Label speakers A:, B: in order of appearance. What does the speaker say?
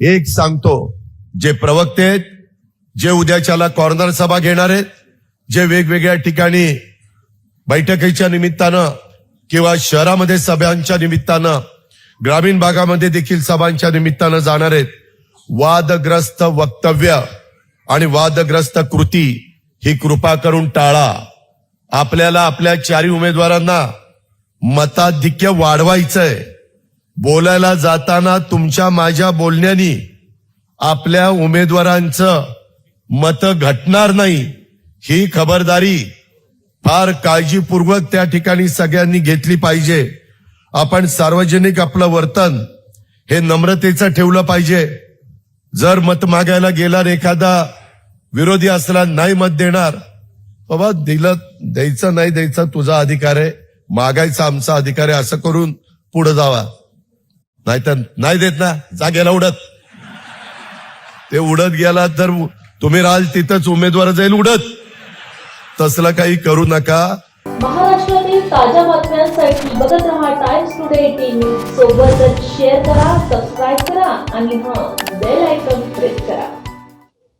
A: एक सांगतो जे प्रवक्ते आहेत जे उद्याच्याला कॉर्नर सभा घेणार आहेत जे वेगवेगळ्या ठिकाणी बैठकीच्या निमित्तानं किंवा शहरामध्ये सभांच्या निमित्तानं ग्रामीण भागामध्ये देखील सभांच्या निमित्तानं जाणार आहेत वादग्रस्त वक्तव्य आणि वादग्रस्त कृती ही कृपा करून टाळा. आपल्याला आपल्या चारी उमेदवारांना मताधिक्य वाढवायचंय. बोलायला जाताना तुमच्या माझ्या बोलण्यानी आपल्या उमेदवारांचं मत घटणार नाही ही खबरदारी फार काळजीपूर्वक त्या ठिकाणी सगळ्यांनी घेतली पाहिजे. आपण सार्वजनिक आपलं वर्तन हे नम्रतेचं ठेवलं पाहिजे. जर मत मागायला गेला आणि एखादा विरोधी असला नाही मत देणार बाबा दिलं द्यायचं नाही द्यायचं तुझा अधिकार आहे मागायचा आमचा अधिकार आहे असं करून पुढे जावा. नाहीतर नाही देत ना जागेला उडत. ते उडत गेला तर तुम्ही राहाल तिथंच उमेदवार जाईल उडत. तसलं काही करू नका.
B: महाराष्ट्रातील ताज्या बातम्यांसाठी बघत रहा टाइम्स टुडे टीव्ही सोबतच शेअर करा सबस्क्राईब करा आणि हा बेल आयकॉन प्रेस